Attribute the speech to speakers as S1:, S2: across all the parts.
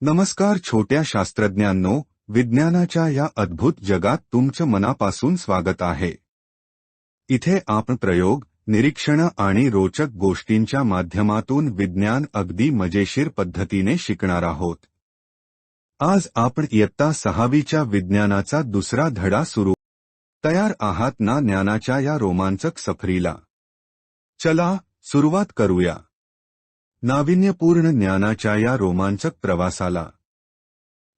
S1: नमस्कार छोट्या शास्त्रज्ञांनो विज्ञानाच्या या अद्भुत जगात तुमचं मनापासून स्वागत आहे. इथे आपण प्रयोग निरीक्षण आणि रोचक गोष्टींच्या माध्यमातून विज्ञान अगदी मजेशीर पद्धतीने शिकणार आहोत. आज आपण इयत्ता सहावीच्या विज्ञानाचा दुसरा धडा सुरू तयार आहात ना ज्ञानाच्या या रोमांचक सफरीला. चला सुरुवात करूया. नाविन्यपूर्ण ज्ञानाच्या या रोमांचक प्रवासाला.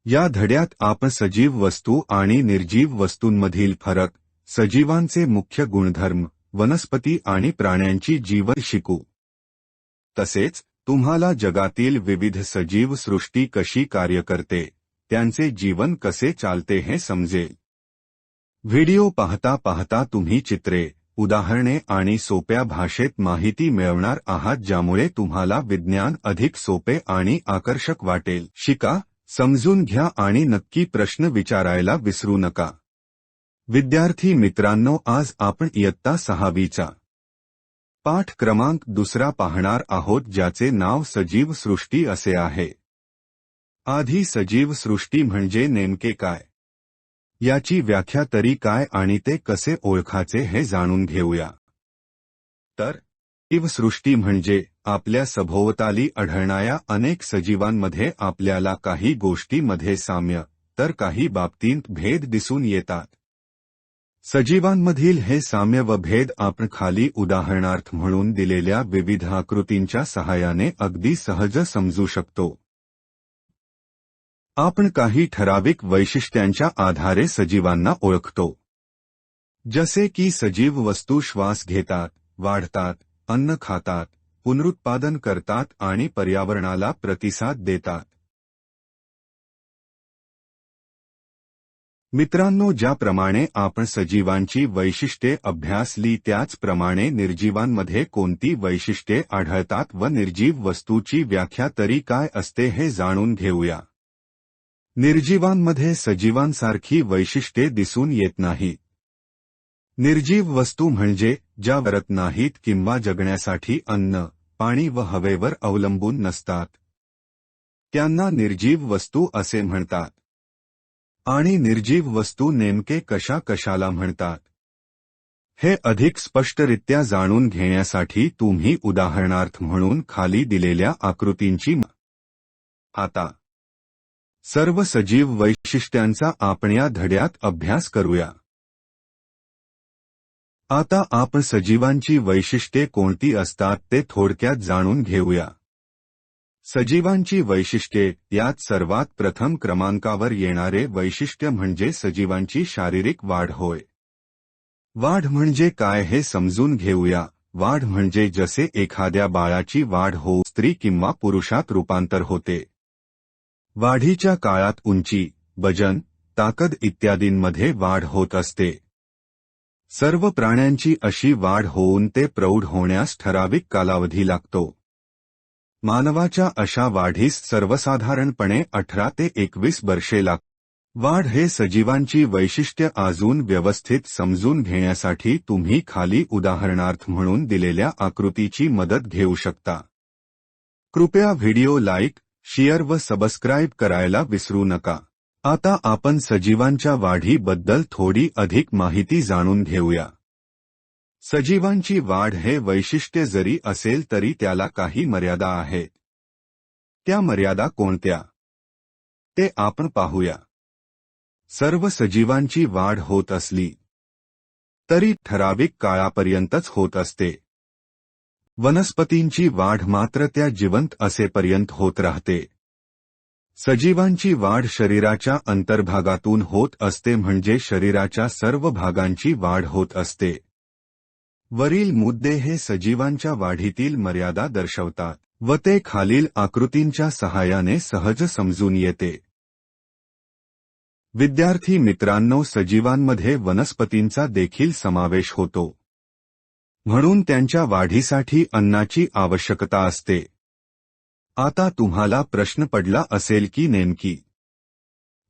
S1: या धड्यात आपण सजीव वस्तू आणि निर्जीव वस्तूंमधील फरक सजीवांचे मुख्य गुणधर्म वनस्पती आणि प्राण्यांची जीवन शिकू. तसेच तुम्हाला जगातील विविध सजीव सृष्टी कशी कार्य करते त्यांचे जीवन कसे चालते हे समजेल. व्हिडिओ पाहता पाहता तुम्ही चित्रे उदाहरणे आणि सोप्या भाषेत माहिती मिळवणार आहात ज्यामुळे तुम्हाला विज्ञान अधिक सोपे आणि आकर्षक वाटेल. शिका समजून घ्या आणि नक्की प्रश्न विचारायला विसरू नका. विद्यार्थी मित्रांनो आज आपण इयत्ता सहावीचा पाठ क्रमांक दुसरा पाहणार आहोत ज्याचे नाव सजीव सृष्टी असे आहे. आधी सजीव सृष्टी म्हणजे नेमके काय? याची व्याख्या तरी काय आणि ते कसे ओळखाचे हे जाणून घेऊया. तर जीवसृष्टी म्हणजे आपल्या सभोवताली आढळणाऱ्या अनेक सजीवांमध्ये आपल्याला काही गोष्टीमध्ये साम्य तर काही बाबतींत भेद दिसून येतात. सजीवांमधील हे साम्य व भेद आपण खाली उदाहरणार्थ म्हणून दिलेल्या विविध आकृतींच्या सहाय्याने अगदी सहज समजू शकतो. आपण काही ठराविक वैशिष्ट्यांच्या आधारे सजीवांना ओळखतो. जसे की सजीव वस्तू श्वास घेतात, वाढतात, अन्न खातात, पुनरुत्पादन करतात आणि पर्यावरणाला प्रतिसाद देतात. मित्रांनो, ज्याप्रमाणे आपण सजीवांची वैशिष्ट्ये अभ्यासली, त्याचप्रमाणे निर्जीवांमध्ये कोणती वैशिष्ट्ये आढळतात व निर्जीव वस्तूची व्याख्या तरी काय असते हे जाणून घेऊया. निर्जीवांमध्ये सजीवांसारखी वैशिष्ट्ये दिसून येत नाहीत निर्जीव वस्तू म्हणजे ज्या वरत नाहीत किंवा जगण्यासाठी अन्न पाणी व हवेवर अवलंबून नसतात. त्यांना निर्जीव वस्तू असे म्हणतात. आणि निर्जीव वस्तू नेमके कशा कशाला म्हणतात? हे अधिक स्पष्टरित्या जाणून घेण्यासाठी तुम्ही उदाहरणार्थ म्हणून खाली दिलेल्या आकृतींची आता सर्व सजीव वैशिष्ट्यांचा आपण या धड्यात अभ्यास करूया. आता आपण सजीवांची वैशिष्ट्ये कोणती असतात ते थोडक्यात जाणून घेऊया. सजीवांची वैशिष्ट्ये यात सर्वात प्रथम क्रमांकावर येणारे वैशिष्ट्य म्हणजे सजीवांची शारीरिक वाढ होय. वाढ म्हणजे काय हे समजून घेऊया. वाढ म्हणजे जसे एखाद्या बाळाची वाढ हो स्त्री किंवा पुरुषात रूपांतर होते. वाढीच्या काळात उंची वजन ताकद इत्यादींमध्ये वाढ होत असते. सर्व प्राण्यांची अशी वाढ होऊन ते प्रौढ होण्यास ठराविक कालावधी लागतो. मानवाच्या अशा वाढीस सर्वसाधारणपणे अठरा ते एकवीस वर्षे लाग वाढ हे सजीवांची वैशिष्ट्य अजून व्यवस्थित समजून घेण्यासाठी तुम्ही खाली उदाहरणार्थ म्हणून दिलेल्या आकृतीची मदत घेऊ शकता. कृपया व्हिडिओ लाईक शेअर व सबस्क्राईब करायला विसरू नका. आता आपण सजीवांच्या वाढीबद्दल थोडी अधिक माहिती जाणून घेऊया. सजीवांची वाढ हे वैशिष्ट्य जरी असेल तरी त्याला काही मर्यादा आहेत. त्या मर्यादा कोणत्या? ते आपण पाहूया. सर्व सजीवांची वाढ होत असली तरी ठराविक काळापर्यंतच होत असते. वनस्पतींची वाढ मात्र त्या जिवंत असेपर्यंत होत राहते. सजीवांची वाढ शरीराच्या अंतर्भागातून होत असते म्हणजे शरीराच्या सर्व भागांची वाढ होत असते. वरील मुद्दे हे सजीवांच्या वाढीतील मर्यादा दर्शवतात व ते खालील आकृतींच्या सहाय्याने सहज समजून येते. विद्यार्थी मित्रांनो सजीवांमध्ये वनस्पतींचा देखील समावेश होतो. म्हणून त्यांच्या वाढीसाठी अन्नाची आवश्यकता असते. आता तुम्हाला प्रश्न पडला असेल की नेमकी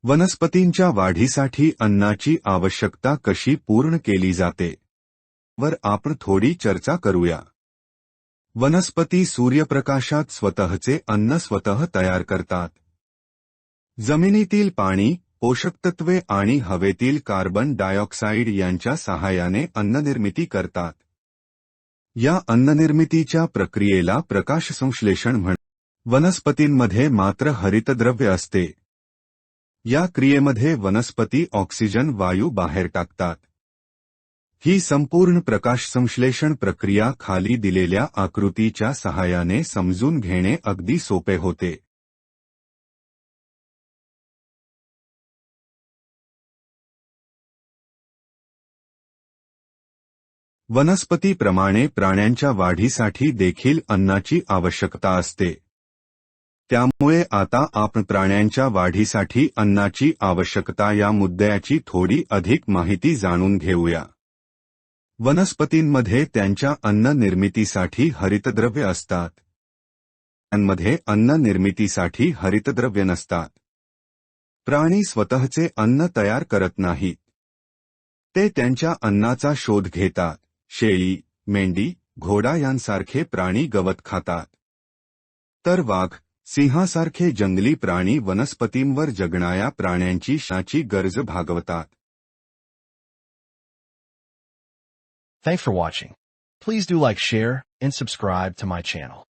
S1: वनस्पतींच्या वाढीसाठी अन्नाची आवश्यकता कशी पूर्ण केली जाते? वर आपण थोडी चर्चा करूया. वनस्पती सूर्यप्रकाशात स्वतःचे अन्न स्वतः तयार करतात. जमिनीतील पाणी पोषकतत्वे आणि हवेतील कार्बन डायऑक्साईड यांच्या सहाय्याने अन्ननिर्मिती करतात. या अन्ननिर्मितीच्या प्रक्रियेला प्रकाशसंश्लेषण म्हण वनस्पतींमध्ये मात्र हरितद्रव्य असते. या क्रियेमध्ये वनस्पती ऑक्सिजन वायू बाहेर टाकतात. ही संपूर्ण प्रकाशसंश्लेषण प्रक्रिया खाली दिलेल्या आकृतीच्या सहाय्याने समजून घेणे अगदी सोपे होते. वनस्पतीप्रमाणे प्राण्यांच्या वाढीसाठी देखील अन्नाची आवश्यकता असते. त्यामुळे आता आपण प्राण्यांच्या वाढीसाठी अन्नाची आवश्यकता या मुद्द्याची थोडी अधिक माहिती जाणून घेऊया. वनस्पतींमध्ये त्यांच्या अन्न निर्मितीसाठी हरितद्रव्य असतात. त्यांमध्ये अन्न निर्मितीसाठी हरितद्रव्य नसतात. प्राणी स्वतःचे अन्न तयार करत नाहीत. ते त्यांच्या अन्नाचा शोध घेतात. शेळी मेंढी घोडा यांसारखे प्राणी गवत खातात तर वाघ सिंहासारखे जंगली प्राणी वनस्पतींवर जगणाऱ्या प्राण्यांची शाची गरज भागवतात
S2: Thanks for watching. Please do like, share, and subscribe to my channel.